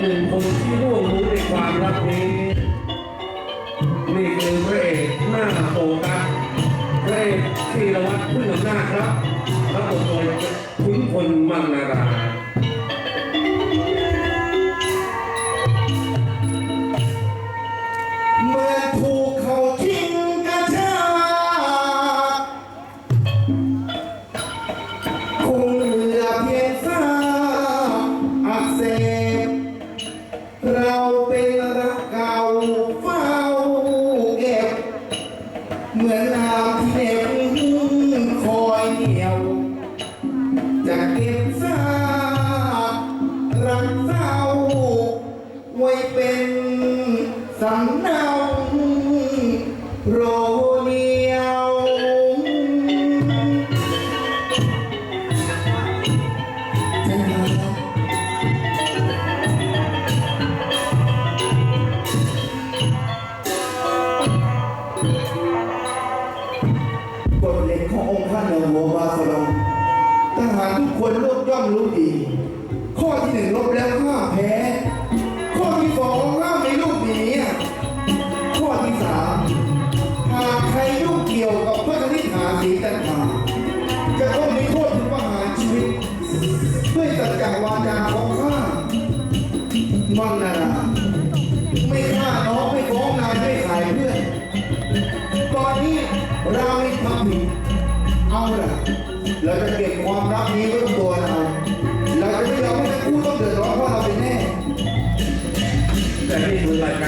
หนึ่งคนที่ร่วงรู้ในความรักนี้ นี่คือพระเอกหน้าโตกัสพระเอกธีรวัตรพึ่งอำนาจครับรับบทโดยขุนพลมังนาราเมื่อถูกเขาทิ้งกระชาก ที่เหน็บคอยเหนียว จะเก็บซากรักเศร้า ไว้เป็นสำเนาโร ขององค์พระนโมบาสลองทหารทุกคนโลกย่อมรู้ดี ข้อที่หนึ่งลบแล้วห้ามแพ้ ข้อที่สองห้ามในลูกหนีข้อที่สามหากใครยุ่งเกี่ยวกับพระนิหารสีตันหาจะต้องมีโทษถึงประหารชีวิตด้วยสัจจวาจาของข้ามังนาราไม่ฆ่าน้องไม่ฟ้องนายไม่ขายเพื่อนตอนนี้เราไม่ทำผิด เอาละเราจะเก็บความรักนี้ไว้กับตัวเราเราจะไม่ยอมให้ทั้งคู่ต้องเดือดร้อนเพราะเราเป็นแน่แต่นี่คือรายการ